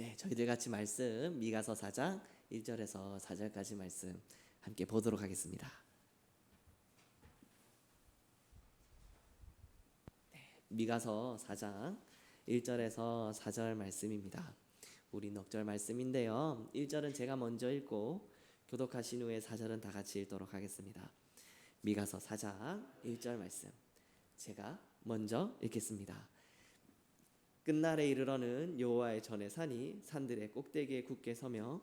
네, 저희들 같이 말씀 미가서 4장 1절에서 4절까지 말씀 함께 보도록 하겠습니다. 네, 미가서 4장 1절에서 4절 말씀입니다. 우리 넉절 말씀인데요. 1절은 제가 먼저 읽고 교독하신 후에 4절은 다 같이 읽도록 하겠습니다. 미가서 4장 1절 말씀. 제가 먼저 읽겠습니다. 끝날에 이르러는 여호와의 전에 산이 산들의 꼭대기에 굳게 서며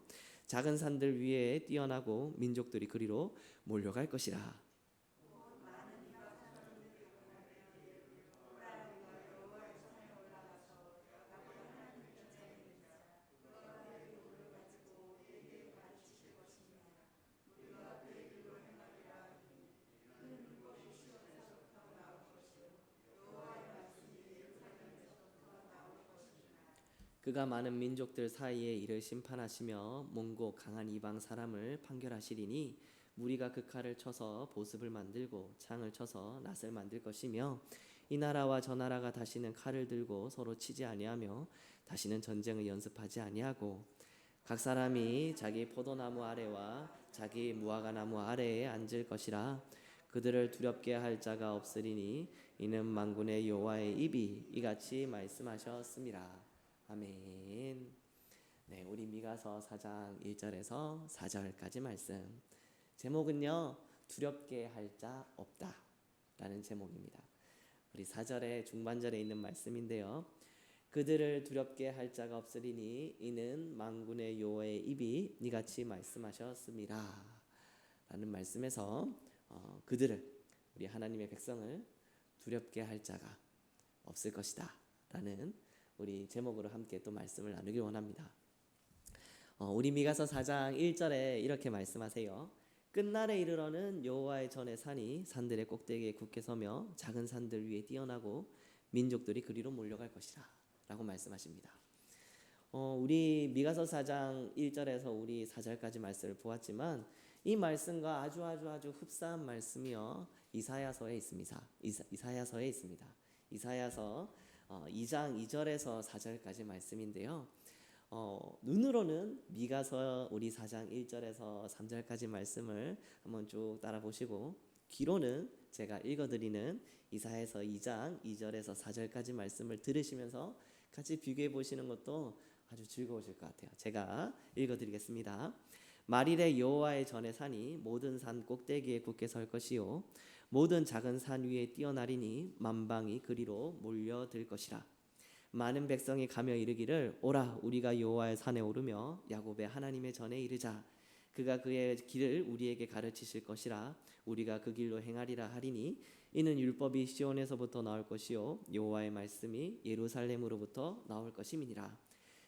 작은 산들 위에 뛰어나고 민족들이 그리로 몰려갈 것이라. 그가 많은 민족들 사이에 이를 심판하시며 몽고 강한 이방 사람을 판결하시리니 무리가 그 칼을 쳐서 보습을 만들고 창을 쳐서 낫을 만들 것이며 이 나라와 저 나라가 다시는 칼을 들고 서로 치지 아니하며 다시는 전쟁을 연습하지 아니하고 각 사람이 자기 포도나무 아래와 자기 무화과 나무 아래에 앉을 것이라 그들을 두렵게 할 자가 없으리니 이는 만군의 여호와의 입이 이같이 말씀하셨습니다. 아멘. 네, 우리 미가서 4장 1절에서 4절까지 말씀. 제목은요. 두렵게 할 자 없다 라는 제목입니다. 우리 4절의 중반절에 있는 말씀인데요. 그들을 두렵게 할 자가 없으리니 이는 만군의 여호와의 입이 이같이 말씀하셨습니다. 라는 말씀에서 어, 그들을 우리 하나님의 백성을 두렵게 할 자가 없을 것이다. 라는 우리 제목으로 함께 또 말씀을 나누기 원합니다. 어, 우리 미가서 4장 1절에 이렇게 말씀하세요. 끝날에 이르러는 여호와의 전의 산이 산들의 꼭대기에 굳게 서며 작은 산들 위에 뛰어나고 민족들이 그리로 몰려갈 것이라 라고 말씀하십니다. 어, 우리 미가서 4장 1절에서 우리 4절까지 말씀을 보았지만 이 말씀과 아주 아주 아주 흡사한 말씀이요 이사야서에 있습니다. 이사, 이사야서에 있습니다. 이사야서 어, 2장 2절에서 4절까지 말씀인데요. 어, 눈으로는 미가서 우리 4장 1절에서 3절까지 말씀을 한번 쭉 따라 보시고 귀로는 제가 읽어드리는 이사에서 2장 2절에서 4절까지 말씀을 들으시면서 같이 비교해 보시는 것도 아주 즐거우실 것 같아요. 제가 읽어드리겠습니다. 말일에 여호와의 전에 산이 모든 산 꼭대기에 굳게 설 것이요 모든 작은 산 위에 뛰어나리니 만방이 그리로 몰려들 것이라. 많은 백성이 가며 이르기를 오라 우리가 여호와의 산에 오르며 야곱의 하나님의 전에 이르자. 그가 그의 길을 우리에게 가르치실 것이라 우리가 그 길로 행하리라 하리니 이는 율법이 시온에서부터 나올 것이요 여호와의 말씀이 예루살렘으로부터 나올 것임이니라.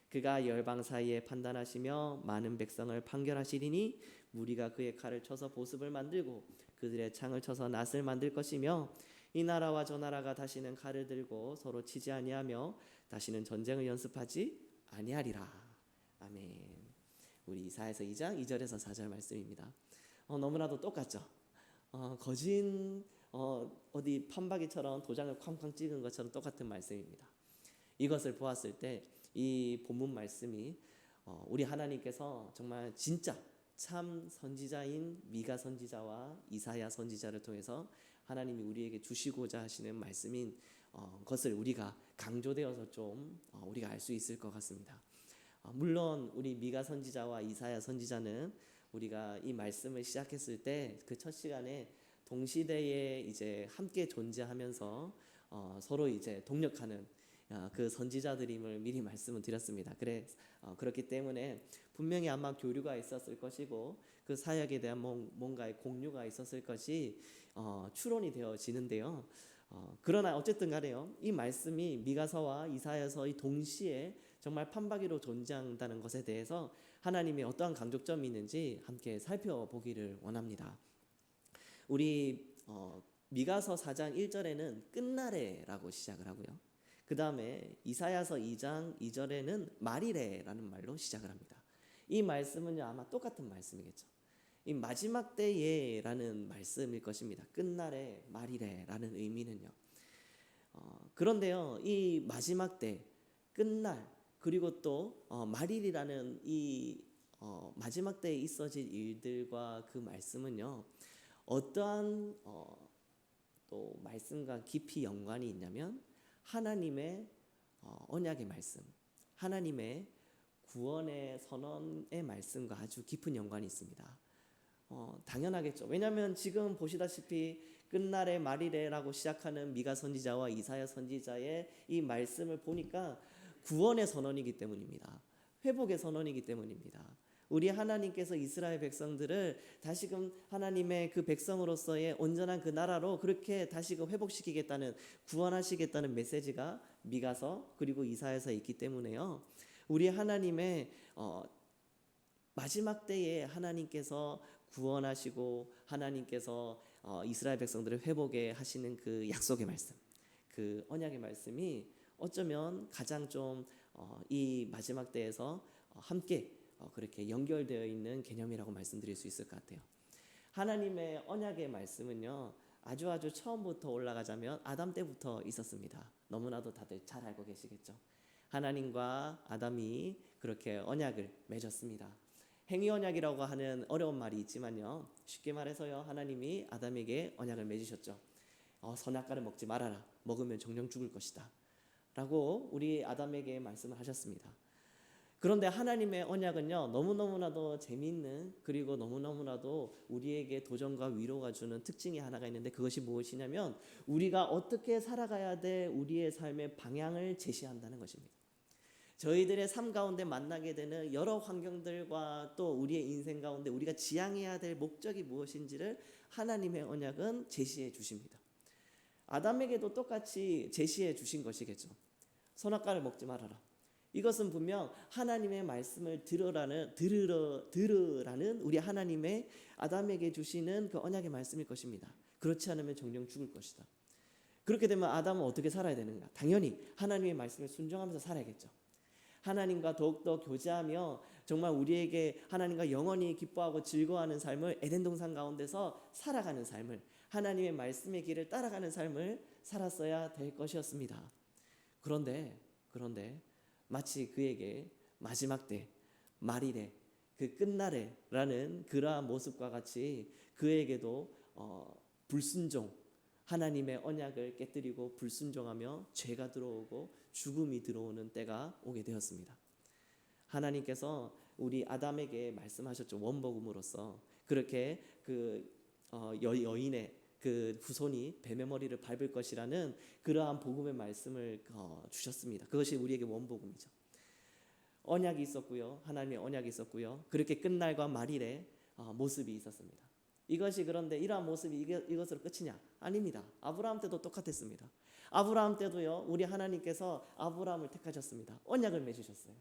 그가 열방 사이에 판단하시며 많은 백성을 판결하시리니 무리가 그의 칼을 쳐서 보습을 만들고 그들의 창을 쳐서 낫을 만들 것이며 이 나라와 저 나라가 다시는 칼을 들고 서로 치지 아니하며 다시는 전쟁을 연습하지 아니하리라. 아멘. 우리 이사에서 2장 2절에서 4절 말씀입니다. 어, 너무나도 똑같죠. 어, 거진 어, 어디 판박이처럼 도장을 쾅쾅 찍은 것처럼 똑같은 말씀입니다. 이것을 보았을 때 이 본문 말씀이 어, 우리 하나님께서 정말 진짜 참 선지자인 미가 선지자와 이사야 선지자를 통해서 하나님이 우리에게 주시고자 하시는 말씀인 어, 것을 우리가 강조되어서 좀 어, 우리가 알 수 있을 것 같습니다. 물론 우리 미가 선지자와 이사야 선지자는 우리가 이 말씀을 시작했을 때 그 첫 시간에 동시대에 이제 함께 존재하면서 서로 이제 동력하는 아, 그 선지자들임을 미리 말씀을 드렸습니다. 그래 어, 그렇기 때문에 분명히 아마 교류가 있었을 것이고 그 사역에 대한 뭔가의 공유가 있었을 것이 어, 추론이 되어지는데요. 어, 그러나 어쨌든 간에요. 이 말씀이 미가서와 이사야서의 동시에 정말 판박이로 존재한다는 것에 대해서 하나님의 어떠한 강조점이 있는지 함께 살펴보기를 원합니다. 우리 어, 미가서 4장 1절에는 끝날에라고 시작을 하고요. 그 다음에 이사야서 2장 2절에는 말이래라는 말로 시작을 합니다. 이 말씀은요 아마 똑같은 말씀이겠죠. 이 마지막 때에라는 말씀일 것입니다. 끝날에 말이래라는 의미는요. 어, 그런데요 이 마지막 때 끝날 그리고 또 어, 말일이라는 이 어, 마지막 때에 있어질 일들과 그 말씀은요 어떠한 어, 또 말씀과 깊이 연관이 있냐면 하나님의 어, 언약의 말씀, 하나님의 구원의 선언의 말씀과 아주 깊은 연관이 있습니다. 어, 당연하겠죠. 왜냐하면 지금 보시다시피 끝날의 말이래라고 시작하는 미가 선지자와 이사야 선지자의 이 말씀을 보니까 구원의 선언이기 때문입니다. 회복의 선언이기 때문입니다. 우리 하나님께서 이스라엘 백성들을 다시금 하나님의 그 백성으로서의 온전한 그 나라로 그렇게 다시금 회복시키겠다는 구원하시겠다는 메시지가 미가서 그리고 이사야서 있기 때문에요. 우리 하나님의 어, 마지막 때에 하나님께서 구원하시고 하나님께서 어, 이스라엘 백성들을 회복해 하시는 그 약속의 말씀, 그 언약의 말씀이 어쩌면 가장 좀이 마지막 때에서 어, 함께 어, 그렇게 연결되어 있는 개념이라고 말씀드릴 수 있을 것 같아요. 하나님의 언약의 말씀은요. 아주 아주 처음부터 올라가자면 아담 때부터 있었습니다. 너무나도 다들 잘 알고 계시겠죠. 하나님과 아담이 그렇게 언약을 맺었습니다. 행위 언약이라고 하는 어려운 말이 있지만요. 쉽게 말해서요. 하나님이 아담에게 언약을 맺으셨죠. 어, 선악과를 먹지 말아라. 먹으면 정령 죽을 것이다. 라고 우리 아담에게 말씀을 하셨습니다. 그런데 하나님의 언약은요 너무너무나도 재미있는 그리고 너무너무나도 우리에게 도전과 위로가 주는 특징이 하나가 있는데 그것이 무엇이냐면 우리가 어떻게 살아가야 될 우리의 삶의 방향을 제시한다는 것입니다. 저희들의 삶 가운데 만나게 되는 여러 환경들과 또 우리의 인생 가운데 우리가 지향해야 될 목적이 무엇인지를 하나님의 언약은 제시해 주십니다. 아담에게도 똑같이 제시해 주신 것이겠죠. 선악과를 먹지 말아라. 이것은 분명 하나님의 말씀을 들으라는 들으러 들으라는 우리 하나님의 아담에게 주시는 그 언약의 말씀일 것입니다. 그렇지 않으면 정령 죽을 것이다. 그렇게 되면 아담은 어떻게 살아야 되는가? 당연히 하나님의 말씀에 순종하면서 살아야겠죠. 하나님과 더욱더 교제하며 정말 우리에게 하나님과 영원히 기뻐하고 즐거워하는 삶을 에덴 동산 가운데서 살아가는 삶을 하나님의 말씀의 길을 따라가는 삶을 살았어야 될 것이었습니다. 그런데 그런데 마치 그에게 마지막 때 말일에 그 끝날에라는 그러한 모습과 같이 그에게도 어, 불순종 하나님의 언약을 깨뜨리고 불순종하며 죄가 들어오고 죽음이 들어오는 때가 오게 되었습니다. 하나님께서 우리 아담에게 말씀하셨죠 원복음으로써 그렇게 그 어, 여, 여인의 그 후손이 뱀의 머리를 밟을 것이라는 그러한 복음의 말씀을 어, 주셨습니다. 그것이 우리에게 원복음이죠. 언약이 있었고요. 하나님의 언약이 있었고요. 그렇게 끝날과 말일에 어, 모습이 있었습니다. 이것이 그런데 이러한 모습이 이것으로 끝이냐? 아닙니다. 아브라함 때도 똑같았습니다. 아브라함 때도요. 우리 하나님께서 아브라함을 택하셨습니다. 언약을 맺으셨어요.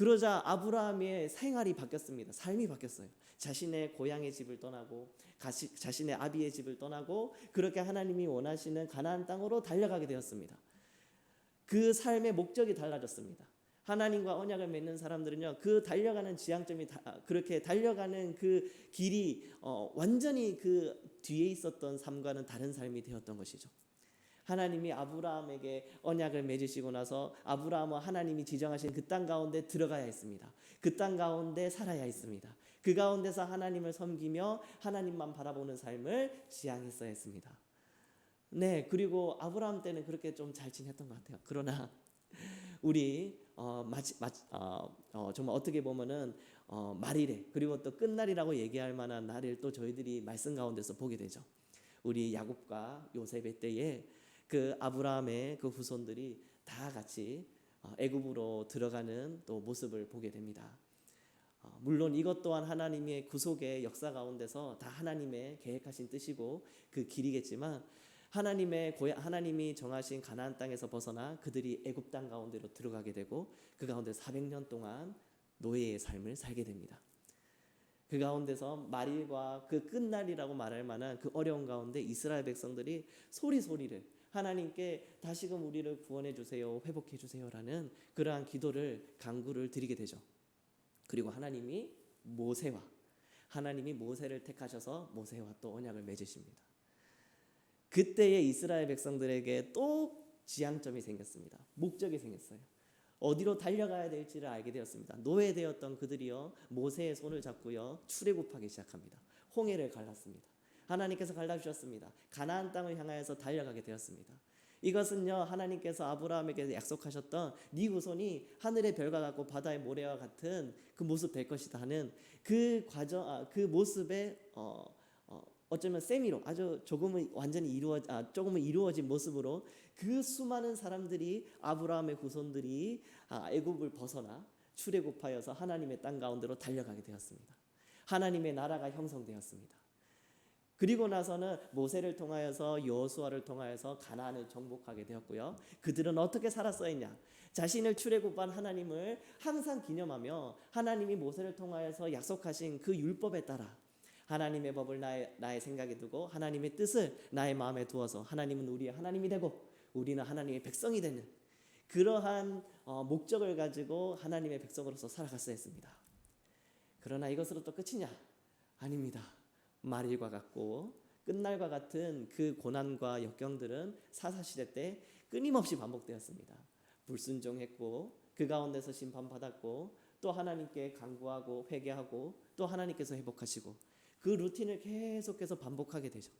그러자 아브라함의 생활이 바뀌었습니다. 삶이 바뀌었어요. 자신의 고향의 집을 떠나고 가시, 자신의 아비의 집을 떠나고 그렇게 하나님이 원하시는 가나안 땅으로 달려가게 되었습니다. 그 삶의 목적이 달라졌습니다. 하나님과 언약을 맺는 사람들은요 그 달려가는 지향점이 다, 그렇게 달려가는 그 길이 어, 완전히 그 뒤에 있었던 삶과는 다른 삶이 되었던 것이죠. 하나님이 아브라함에게 언약을 맺으시고 나서 아브라함은 하나님이 지정하신 그 땅 가운데 들어가야 했습니다. 그 땅 가운데 살아야 했습니다. 그 가운데서 하나님을 섬기며 하나님만 바라보는 삶을 지향했어야 했습니다. 네, 그리고 아브라함 때는 그렇게 좀 잘 지냈던 것 같아요. 그러나 우리 어, 마치, 마치, 어, 어, 정말 어떻게 보면은 어, 말일에 그리고 또 끝날이라고 얘기할 만한 날을 또 저희들이 말씀 가운데서 보게 되죠. 우리 야곱과 요셉의 때에 그 아브라함의 그 후손들이 다 같이 어, 애굽으로 들어가는 또 모습을 보게 됩니다. 어, 물론 이것 또한 하나님의 구속의 역사 가운데서 다 하나님의 계획하신 뜻이고 그 길이겠지만 하나님의 고향 하나님이 정하신 가나안 땅에서 벗어나 그들이 애굽 땅 가운데로 들어가게 되고 그 가운데 400년 동안 노예의 삶을 살게 됩니다. 그 가운데서 말일과 그 끝날이라고 말할 만한 그 어려운 가운데 이스라엘 백성들이 소리 소리를 하나님께 다시금 우리를 구원해 주세요, 회복해 주세요라는 그러한 기도를 간구를 드리게 되죠. 그리고 하나님이 모세와 하나님이 모세를 택하셔서 모세와 또 언약을 맺으십니다. 그때의 이스라엘 백성들에게 또 지향점이 생겼습니다. 목적이 생겼어요. 어디로 달려가야 될지를 알게 되었습니다. 노예되었던 그들이요 모세의 손을 잡고요 출애굽하기 시작합니다. 홍해를 갈랐습니다. 하나님께서 갈라주셨습니다. 가나안 땅을 향하여서 달려가게 되었습니다. 이것은요 하나님께서 아브라함에게 약속하셨던 네 후손이 하늘의 별과 같고 바다의 모래와 같은 그 모습 될 것이다 하는 그 과정 아, 그 모습의 어, 어, 어쩌면 세미로 아주 조금은 완전히 이루어 아, 조금은 이루어진 모습으로 그 수많은 사람들이 아브라함의 후손들이 아, 애굽을 벗어나 출애굽하여서 하나님의 땅 가운데로 달려가게 되었습니다. 하나님의 나라가 형성되었습니다. 그리고 나서는 모세를 통하여서 여호수아를 통하여서 가나안을 정복하게 되었고요. 그들은 어떻게 살았어야냐? 자신을 출애굽한 하나님을 항상 기념하며 하나님이 모세를 통하여서 약속하신 그 율법에 따라 하나님의 법을 나의, 나의 생각에 두고 하나님의 뜻을 나의 마음에 두어서 하나님은 우리의 하나님이 되고 우리는 하나님의 백성이 되는 그러한 어, 목적을 가지고 하나님의 백성으로서 살아갔어야 했습니다. 그러나 이것으로 또 끝이냐? 아닙니다. 말일과 같고 끝날과 같은 그 고난과 역경들은 사사시대 때 끊임없이 반복되었습니다. 불순종했고 그 가운데서 심판받았고 또 하나님께 간구하고 회개하고 또 하나님께서 회복하시고 그 루틴을 계속해서 반복하게 되죠.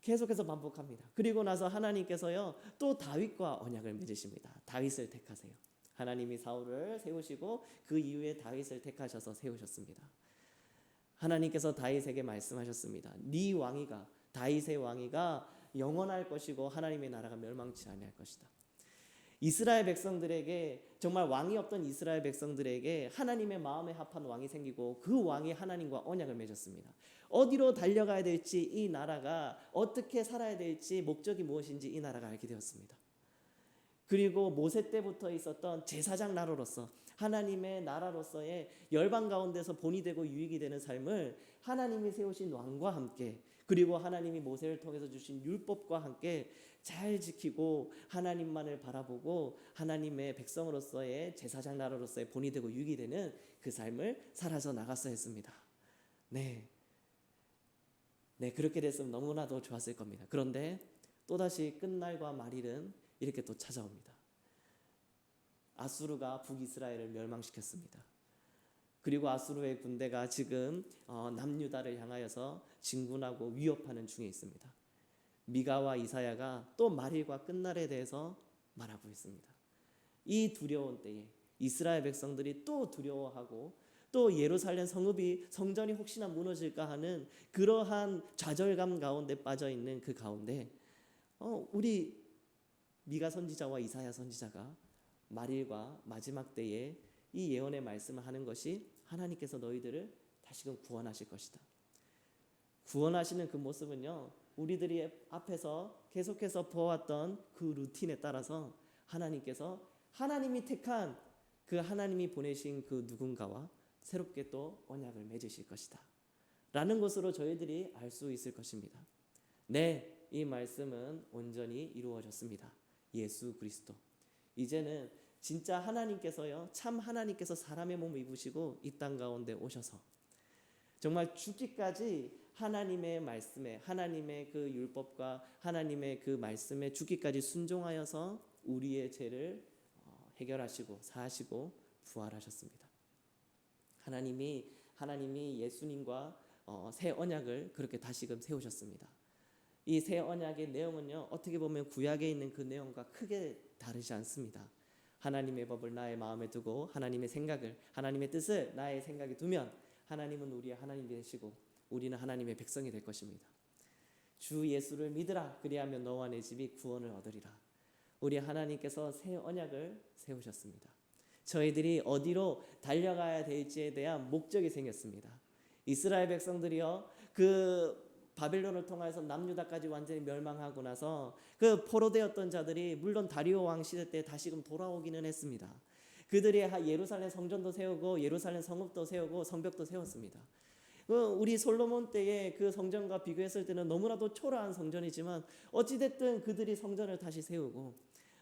계속해서 반복합니다. 그리고 나서 하나님께서요 또 다윗과 언약을 맺으십니다. 다윗을 택하세요. 하나님이 사울을 세우시고 그 이후에 다윗을 택하셔서 세우셨습니다. 하나님께서 다윗에게 말씀하셨습니다. 네 왕위가 다윗의 왕위가 영원할 것이고 하나님의 나라가 멸망치 아니할 것이다. 이스라엘 백성들에게 정말 왕이 없던 이스라엘 백성들에게 하나님의 마음에 합한 왕이 생기고 그 왕이 하나님과 언약을 맺었습니다. 어디로 달려가야 될지 이 나라가 어떻게 살아야 될지 목적이 무엇인지 이 나라가 알게 되었습니다. 그리고 모세 때부터 있었던 제사장 나라로서 하나님의 나라로서의 열방 가운데서 본이 되고 유익이 되는 삶을 하나님이 세우신 왕과 함께 그리고 하나님이 모세를 통해서 주신 율법과 함께 잘 지키고 하나님만을 바라보고 하나님의 백성으로서의 제사장 나라로서의 본이 되고 유익이 되는 그 삶을 살아서 나갔어야 했습니다. 네. 네, 그렇게 됐으면 너무나도 좋았을 겁니다. 그런데 또다시 끝날과 말일은 이렇게 또 찾아옵니다. 아수르가 북이스라엘을 멸망시켰습니다. 그리고 아수르의 군대가 지금 어, 남유다를 향하여서 진군하고 위협하는 중에 있습니다. 미가와 이사야가 또 말일과 끝날에 대해서 말하고 있습니다. 이 두려운 때에 이스라엘 백성들이 또 두려워하고 또 예루살렘 성읍이 성전이 혹시나 무너질까 하는 그러한 좌절감 가운데 빠져 있는 그 가운데 어, 우리 미가 선지자와 이사야 선지자가 말일과 마지막 때에 이 예언의 말씀을 하는 것이 하나님께서 너희들을 다시금 구원하실 것이다. 구원하시는 그 모습은요, 우리들이 앞에서 계속해서 보았던 그 루틴에 따라서 하나님께서 하나님이 택한 그 하나님이 보내신 그 누군가와 새롭게 또 언약을 맺으실 것이다. 라는 것으로 저희들이 알 수 있을 것입니다. 네, 이 말씀은 온전히 이루어졌습니다. 예수 그리스도. 이제는 진짜 하나님께서요, 참 하나님께서 사람의 몸을 입으시고 이 땅 가운데 오셔서 정말 죽기까지 하나님의 말씀에 하나님의 그 율법과 하나님의 그 말씀에 죽기까지 순종하여서 우리의 죄를 어, 해결하시고 사하시고 부활하셨습니다. 하나님이 하나님이 예수님과 어, 새 언약을 그렇게 다시금 세우셨습니다. 이 새 언약의 내용은요 어떻게 보면 구약에 있는 그 내용과 크게 다르지 않습니다. 하나님의 법을 나의 마음에 두고 하나님의 생각을 하나님의 뜻을 나의 생각에 두면 하나님은 우리의 하나님 되시고 우리는 하나님의 백성이 될 것입니다. 주 예수를 믿으라 그리하면 너와 내 집이 구원을 얻으리라. 우리 하나님께서 새 언약을 세우셨습니다. 저희들이 어디로 달려가야 될지에 대한 목적이 생겼습니다. 이스라엘 백성들이요 그 바벨론을 통해서 남유다까지 완전히 멸망하고 나서 그 포로되었던 자들이 물론 다리오 왕 시대 때 다시금 돌아오기는 했습니다. 그들이 예루살렘 성전도 세우고 예루살렘 성읍도 세우고 성벽도 세웠습니다. 그 우리 솔로몬 때의 그 성전과 비교했을 때는 너무나도 초라한 성전이지만 어찌됐든 그들이 성전을 다시 세우고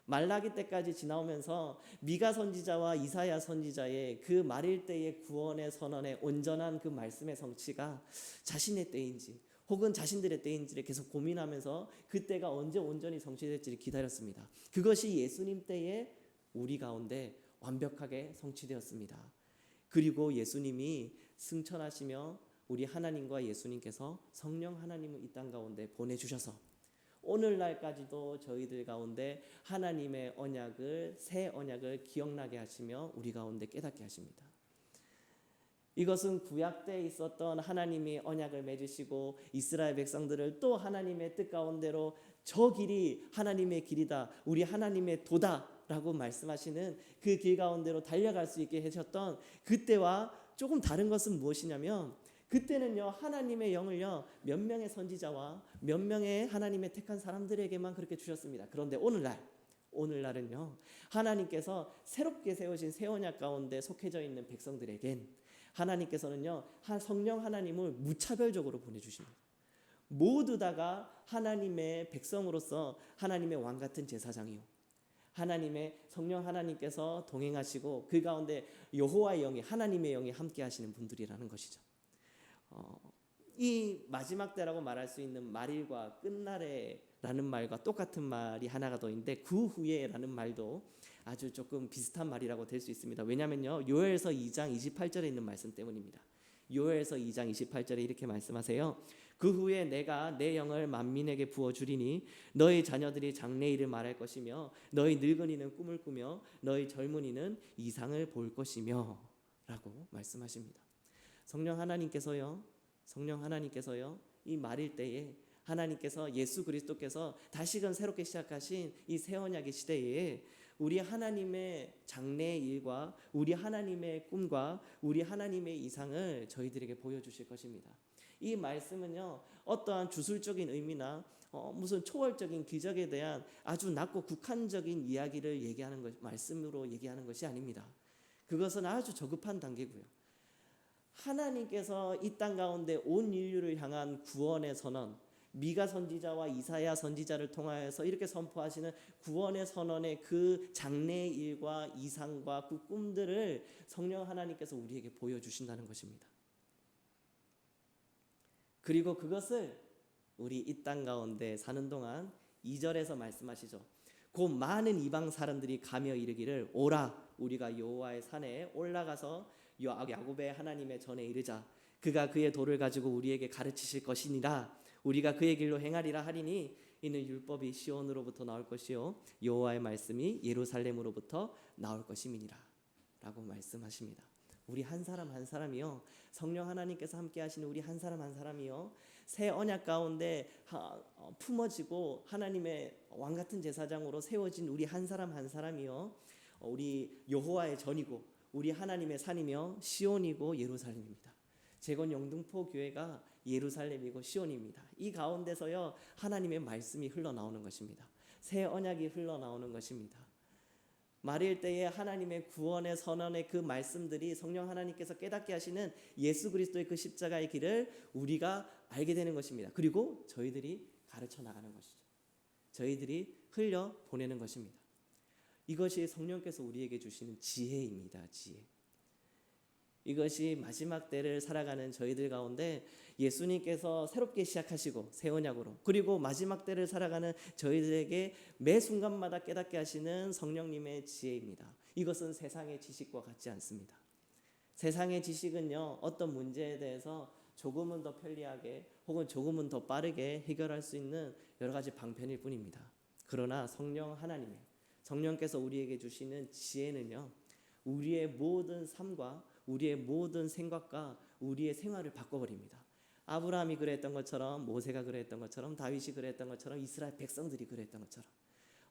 말라기 때까지 지나오면서 미가 선지자와 이사야 선지자의 그 말일 때의 구원의 선언의 온전한 그 말씀의 성취가 자신의 때인지 혹은 자신들의 때인지를 계속 고민하면서 그때가 언제 온전히 성취될지를 기다렸습니다. 그것이 예수님 때의 우리 가운데 완벽하게 성취되었습니다. 그리고 예수님이 승천하시며 우리 하나님과 예수님께서 성령 하나님을 이 땅 가운데 보내주셔서 오늘날까지도 저희들 가운데 하나님의 언약을 새 언약을 기억나게 하시며 우리 가운데 깨닫게 하십니다. 이것은 구약 때 있었던 하나님이 언약을 맺으시고 이스라엘 백성들을 또 하나님의 뜻 가운데로 저 길이 하나님의 길이다. 우리 하나님의 도다라고 말씀하시는 그 길 가운데로 달려갈 수 있게 하셨던 그때와 조금 다른 것은 무엇이냐면 그때는요 하나님의 영을요 몇 명의 선지자와 몇 명의 하나님의 택한 사람들에게만 그렇게 주셨습니다. 그런데 오늘날 오늘날은요 하나님께서 새롭게 세우신 새 언약 가운데 속해져 있는 백성들에겐 하나님께서는요 한 성령 하나님을 무차별적으로 보내주십니다. 모두 다가 하나님의 백성으로서 하나님의 왕 같은 제사장이요. 하나님의 성령 하나님께서 동행하시고 그 가운데 여호와의 영이 하나님의 영이 함께 하시는 분들이라는 것이죠. 어, 이 마지막 때라고 말할 수 있는 말일과 끝날에라는 말과 똑같은 말이 하나가 더 있는데 그 후에라는 말도 아주 조금 비슷한 말이라고 될 수 있습니다. 왜냐면요. 요엘서 2장 28절에 있는 말씀 때문입니다. 요엘서 2장 28절에 이렇게 말씀하세요. 그 후에 내가 내 영을 만민에게 부어 주리니 너희 자녀들이 장래일을 말할 것이며 너희 늙은이는 꿈을 꾸며 너희 젊은이는 이상을 볼 것이며라고 말씀하십니다. 성령 하나님께서요. 성령 하나님께서요. 이 말일 때에 하나님께서 예수 그리스도께서 다시금 새롭게 시작하신 이 새 언약의 시대에 우리 하나님의 장래의 일과 우리 하나님의 꿈과 우리 하나님의 이상을 저희들에게 보여주실 것입니다. 이 말씀은요 어떠한 주술적인 의미나 어, 무슨 초월적인 기적에 대한 아주 낮고 국한적인 이야기를 얘기하는 것 말씀으로 얘기하는 것이 아닙니다. 그것은 아주 저급한 단계고요. 하나님께서 이 땅 가운데 온 인류를 향한 구원의 선언, 미가 선지자와 이사야 선지자를 통하여서 이렇게 선포하시는 구원의 선언의 그 장래의 일과 이상과 그 꿈들을 성령 하나님께서 우리에게 보여주신다는 것입니다. 그리고 그것을 우리 이 땅 가운데 사는 동안 2절에서 말씀하시죠. 곧 많은 이방 사람들이 가며 이르기를 오라 우리가 여호와의 산에 올라가서 야곱의 하나님의 전에 이르자 그가 그의 도를 가지고 우리에게 가르치실 것이니라. 우리가 그의 길로 행하리라 하리니 이는 율법이 시온으로부터 나올 것이요 여호와의 말씀이 예루살렘으로부터 나올 것임이니라라고 말씀하십니다. 우리 한 사람 한 사람이요. 성령 하나님께서 함께 하시는 우리 한 사람 한 사람이요. 새 언약 가운데 어, 품어지고 하나님의 왕 같은 제사장으로 세워진 우리 한 사람 한 사람이요. 어, 우리 여호와의 전이고 우리 하나님의 산이며 시온이고 예루살렘입니다. 재건 영등포 교회가 예루살렘이고 시온입니다. 이 가운데서요 하나님의 말씀이 흘러나오는 것입니다. 새 언약이 흘러나오는 것입니다. 말일 때에 하나님의 구원의 선언의 그 말씀들이 성령 하나님께서 깨닫게 하시는 예수 그리스도의 그 십자가의 길을 우리가 알게 되는 것입니다. 그리고 저희들이 가르쳐 나가는 것이죠. 저희들이 흘려 보내는 것입니다. 이것이 성령께서 우리에게 주시는 지혜입니다. 지혜. 이것이 마지막 때를 살아가는 저희들 가운데 예수님께서 새롭게 시작하시고 새 언약으로 그리고 마지막 때를 살아가는 저희들에게 매 순간마다 깨닫게 하시는 성령님의 지혜입니다. 이것은 세상의 지식과 같지 않습니다. 세상의 지식은요 어떤 문제에 대해서 조금은 더 편리하게 혹은 조금은 더 빠르게 해결할 수 있는 여러 가지 방편일 뿐입니다. 그러나 성령 하나님의 성령께서 우리에게 주시는 지혜는요 우리의 모든 삶과 우리의 모든 생각과 우리의 생활을 바꿔버립니다. 아브라함이 그랬던 것처럼 모세가 그랬던 것처럼 다윗이 그랬던 것처럼 이스라엘 백성들이 그랬던 것처럼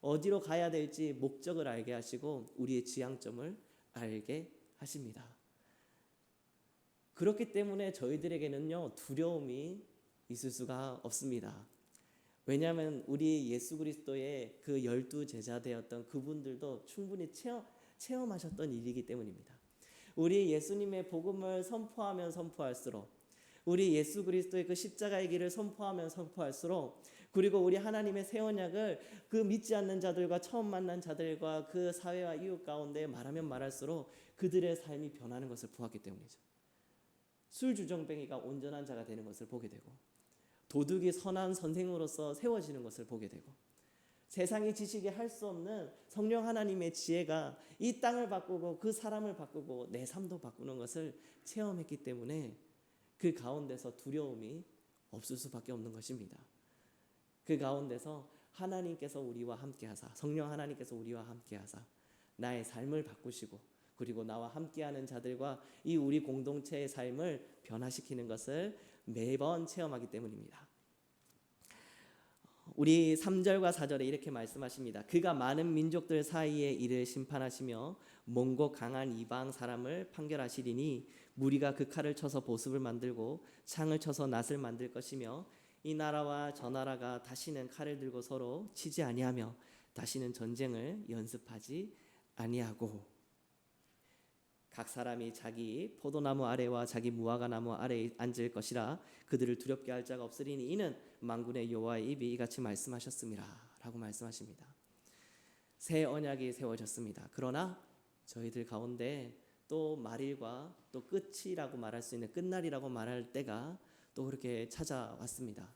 어디로 가야 될지 목적을 알게 하시고 우리의 지향점을 알게 하십니다. 그렇기 때문에 저희들에게는요 두려움이 있을 수가 없습니다. 왜냐하면 우리 예수 그리스도의 그 열두 제자 되었던 그분들도 충분히 체험, 체험하셨던 일이기 때문입니다. 우리 예수님의 복음을 선포하면 선포할수록 우리 예수 그리스도의 그 십자가의 길을 선포하면 선포할수록 그리고 우리 하나님의 새 언약을 그 믿지 않는 자들과 처음 만난 자들과 그 사회와 이웃 가운데 말하면 말할수록 그들의 삶이 변하는 것을 보았기 때문이죠. 술 주정뱅이가 온전한 자가 되는 것을 보게 되고 도둑이 선한 선생으로서 세워지는 것을 보게 되고 세상의 지식이 할 수 없는 성령 하나님의 지혜가 이 땅을 바꾸고 그 사람을 바꾸고 내 삶도 바꾸는 것을 체험했기 때문에 그 가운데서 두려움이 없을 수밖에 없는 것입니다. 그 가운데서 하나님께서 우리와 함께 하사 성령 하나님께서 우리와 함께 하사 나의 삶을 바꾸시고 그리고 나와 함께하는 자들과 이 우리 공동체의 삶을 변화시키는 것을 매번 체험하기 때문입니다. 우리 3절과 4절에 이렇게 말씀하십니다. 그가 많은 민족들 사이에 이를 심판하시며 몽고 강한 이방 사람을 판결하시리니 무리가 그 칼을 쳐서 보습을 만들고 창을 쳐서 낫을 만들 것이며 이 나라와 저 나라가 다시는 칼을 들고 서로 치지 아니하며 다시는 전쟁을 연습하지 아니하고 각 사람이 자기 포도나무 아래와 자기 무화과 나무 아래에 앉을 것이라 그들을 두렵게 할 자가 없으리니 이는 만군의 여호와의 입이 이같이 말씀하셨음이라라고 말씀하십니다. 새 언약이 세워졌습니다. 그러나 저희들 가운데 또 말일과 또 끝이라고 말할 수 있는 끝날이라고 말할 때가 또 그렇게 찾아왔습니다.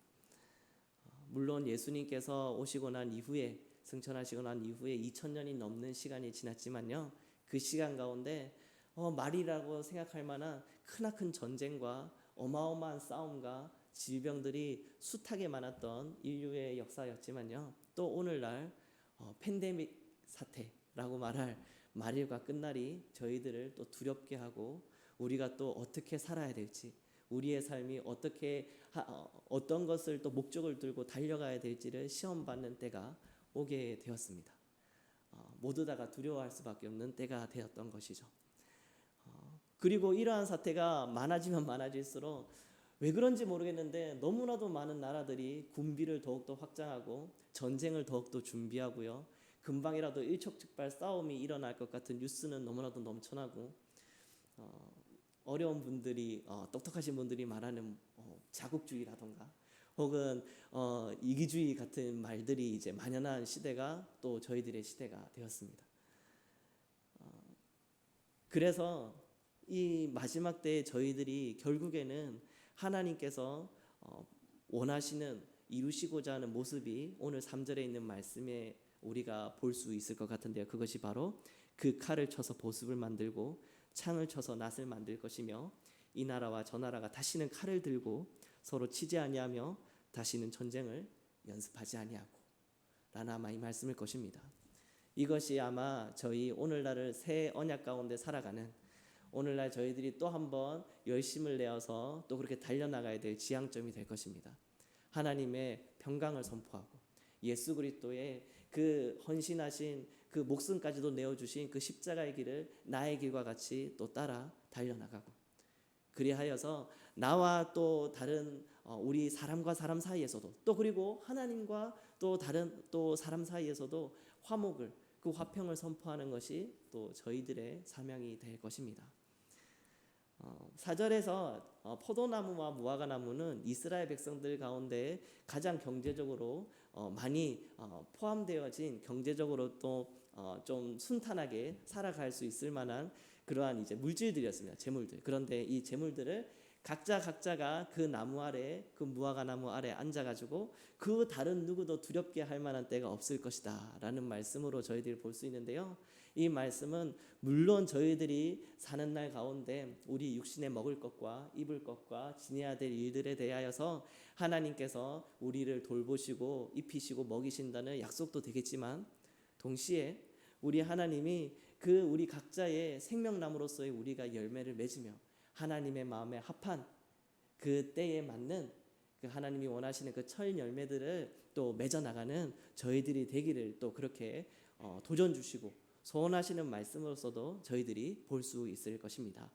물론 예수님께서 오시고 난 이후에 승천하시고 난 이후에 2000년이 넘는 시간이 지났지만요. 그 시간 가운데 어, 말이라고 생각할 만한 크나큰 전쟁과 어마어마한 싸움과 질병들이 숱하게 많았던 인류의 역사였지만요. 또 오늘날 어, 팬데믹 사태라고 말할 말일과 끝날이 저희들을 또 두렵게 하고 우리가 또 어떻게 살아야 될지 우리의 삶이 어떻게 하, 어, 어떤 것을 또 목적을 들고 달려가야 될지를 시험 받는 때가 오게 되었습니다. 어, 모두 다가 두려워할 수밖에 없는 때가 되었던 것이죠. 어, 그리고 이러한 사태가 많아지면 많아질수록 왜 그런지 모르겠는데 너무나도 많은 나라들이 군비를 더욱더 확장하고 전쟁을 더욱더 준비하고요. 금방이라도 일촉즉발 싸움이 일어날 것 같은 뉴스는 너무나도 넘쳐나고 어, 어려운 분들이 어, 똑똑하신 분들이 말하는 어, 자국주의라던가 혹은 어, 이기주의 같은 말들이 이제 만연한 시대가 또 저희들의 시대가 되었습니다. 어, 그래서 이 마지막 때에 저희들이 결국에는 하나님께서 어, 원하시는 이루시고자 하는 모습이 오늘 3절에 있는 말씀에 우리가 볼 수 있을 것 같은데요. 그것이 바로 그 칼을 쳐서 보습을 만들고 창을 쳐서 낫을 만들 것이며 이 나라와 저 나라가 다시는 칼을 들고 서로 치지 아니하며 다시는 전쟁을 연습하지 아니하고 라는 아마 이 말씀일 것입니다. 이것이 아마 저희 오늘날을 새 언약 가운데 살아가는 오늘날 저희들이 또 한번 열심을 내어서 또 그렇게 달려나가야 될 지향점이 될 것입니다. 하나님의 평강을 선포하고 예수 그리스도의 그 헌신하신 그 목숨까지도 내어주신 그 십자가의 길을 나의 길과 같이 또 따라 달려나가고 그리하여서 나와 또 다른 어, 우리 사람과 사람 사이에서도 또 그리고 하나님과 또 다른 또 사람 사이에서도 화목을 그 화평을 선포하는 것이 또 저희들의 사명이 될 것입니다. 어, 사절에서 어, 포도나무와 무화과 나무는 이스라엘 백성들 가운데 가장 경제적으로 어, 많이 어, 포함되어진 경제적으로 또 어, 좀 순탄하게 살아갈 수 있을 만한 그러한 이제 물질들이었습니다. 재물들. 그런데 이 재물들을 각자 각자가 그 나무 아래 그 무화과 나무 아래 앉아가지고 그 다른 누구도 두렵게 할 만한 때가 없을 것이다라는 말씀으로 저희들이 볼 수 있는데요. 이 말씀은 물론 저희들이 사는 날 가운데 우리 육신에 먹을 것과 입을 것과 지내야 될 일들에 대하여서 하나님께서 우리를 돌보시고 입히시고 먹이신다는 약속도 되겠지만 동시에 우리 하나님이 그 우리 각자의 생명나무로서의 우리가 열매를 맺으며 하나님의 마음에 합한 그 때에 맞는 그 하나님이 원하시는 그 철 열매들을 또 맺어 나가는 저희들이 되기를 또 그렇게 어, 도전 주시고 소원하시는 말씀으로서도 저희들이 볼 수 있을 것입니다.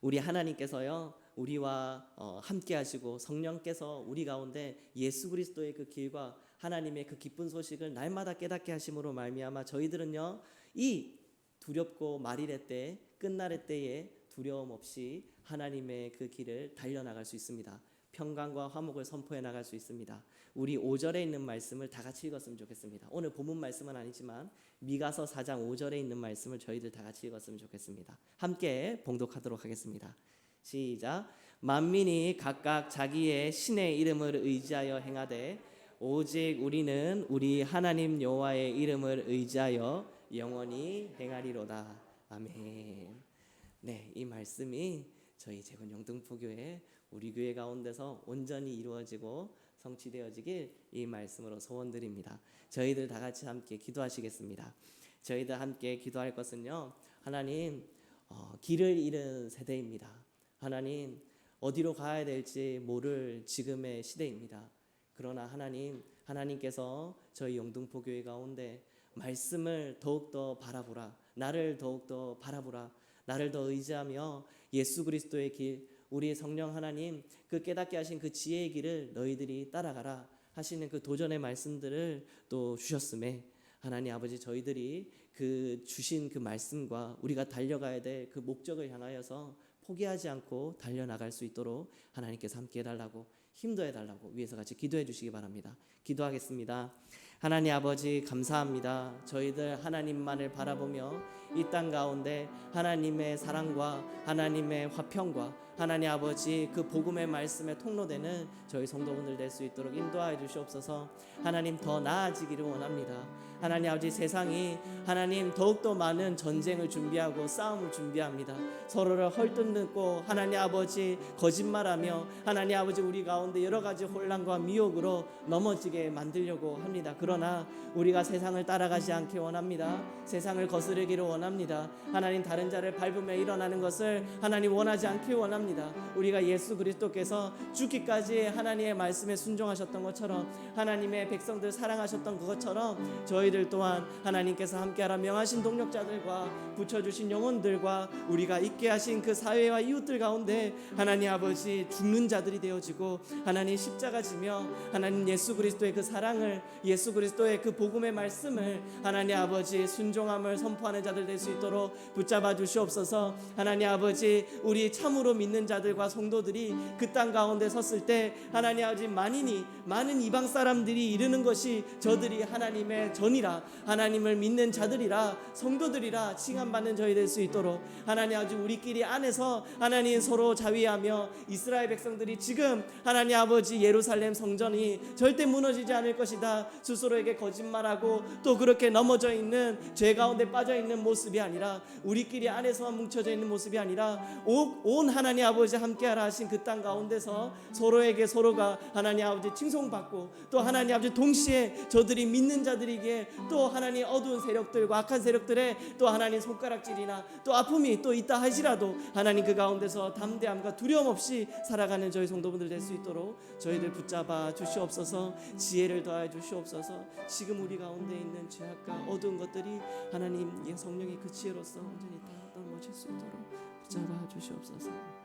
우리 하나님께서요 우리와 어, 함께 하시고 성령께서 우리 가운데 예수 그리스도의 그 길과 하나님의 그 기쁜 소식을 날마다 깨닫게 하심으로 말미암아 저희들은요 이 두렵고 말일의 때 끝날의 때에 두려움 없이 하나님의 그 길을 달려나갈 수 있습니다. 평강과 화목을 선포해 나갈 수 있습니다. 우리 5절에 있는 말씀을 다 같이 읽었으면 좋겠습니다. 오늘 본문 말씀은 아니지만 미가서 4장 5절에 있는 말씀을 저희들 다 같이 읽었으면 좋겠습니다. 함께 봉독하도록 하겠습니다. 시작. 만민이 각각 자기의 신의 이름을 의지하여 행하되 오직 우리는 우리 하나님 여호와의 이름을 의지하여 영원히 행하리로다. 아멘. 네, 이 말씀이 저희 재건 영등포교회 우리 교회 가운데서 온전히 이루어지고 성취되어지길 이 말씀으로 소원드립니다. 저희들 다 같이 함께 기도하시겠습니다. 저희들 함께 기도할 것은요. 하나님 어, 길을 잃은 세대입니다. 하나님 어디로 가야 될지 모를 지금의 시대입니다. 그러나 하나님 하나님께서 저희 영등포 교회 가운데 말씀을 더욱더 바라보라. 나를 더욱더 바라보라. 나를 더 의지하며 예수 그리스도의 길 우리 성령 하나님 그 깨닫게 하신 그 지혜의 길을 너희들이 따라가라 하시는 그 도전의 말씀들을 또 주셨음에 하나님 아버지 저희들이 그 주신 그 말씀과 우리가 달려가야 될 그 목적을 향하여서 포기하지 않고 달려나갈 수 있도록 하나님께서 함께 해달라고 힘도 해달라고 위에서 같이 기도해 주시기 바랍니다. 기도하겠습니다. 하나님 아버지 감사합니다. 저희들 하나님만을 바라보며 이 땅 가운데 하나님의 사랑과 하나님의 화평과 하나님 아버지 그 복음의 말씀에 통로되는 저희 성도분들 될 수 있도록 인도하여 주시옵소서. 하나님 더 나아지기를 원합니다. 하나님 아버지 세상이 하나님 더욱더 많은 전쟁을 준비하고 싸움을 준비합니다. 서로를 헐뜯고 하나님 아버지 거짓말하며 하나님 아버지 우리 가운데 여러 가지 혼란과 미혹으로 넘어지게 만들려고 합니다. 그러나 우리가 세상을 따라가지 않기 원합니다. 세상을 거스르기를 원합니다. 하나님 다른 자를 밟으며 일어나는 것을 하나님 원하지 않기 원합니다. 우리가 예수 그리스도께서 죽기까지 하나님의 말씀에 순종하셨던 것처럼 하나님의 백성들 사랑하셨던 그것처럼 저희들 또한 하나님께서 함께하라 명하신 동력자들과 붙여주신 영혼들과 우리가 있게 하신 그 사회와 이웃들 가운데 하나님 아버지 죽는 자들이 되어지고 하나님 십자가 지며 하나님 예수 그리스도의 그 사랑을 예수 그리스도의 그 복음의 말씀을 하나님 아버지 순종함을 선포하는 자들 될 수 있도록 붙잡아 주시옵소서. 하나님 아버지 우리 참으로 믿는 자들과 성도들이 그 땅 가운데 섰을 때 하나님 아버지 만인이 많은 이방 사람들이 이르는 것이 저들이 하나님의 전이라 하나님을 믿는 자들이라 성도들이라 칭함받는 저희 될 수 있도록 하나님 아버지 우리끼리 안에서 하나님 서로 자위하며 이스라엘 백성들이 지금 하나님 아버지 예루살렘 성전이 절대 무너지지 않을 것이다 스스로에게 거짓말하고 또 그렇게 넘어져 있는 죄 가운데 빠져 있는 모습이 아니라 우리끼리 안에서만 뭉쳐져 있는 모습이 아니라 오- 온 하나님 아버지 함께하라 하신 그 땅 가운데서 서로에게 서로가 하나님 아버지 칭송받고 또 하나님 아버지 동시에 저들이 믿는 자들에게 또 하나님 어두운 세력들과 악한 세력들의 또 하나님 손가락질이나 또 아픔이 또 있다 하시라도 하나님 그 가운데서 담대함과 두려움 없이 살아가는 저희 성도분들 될 수 있도록 저희들 붙잡아 주시옵소서 지혜를 더하여 주시옵소서. 지금 우리 가운데 있는 죄악과 어두운 것들이 하나님 의 성령의 그 지혜로서 온전히 다 넘어질 수 있도록 붙잡아 주시옵소서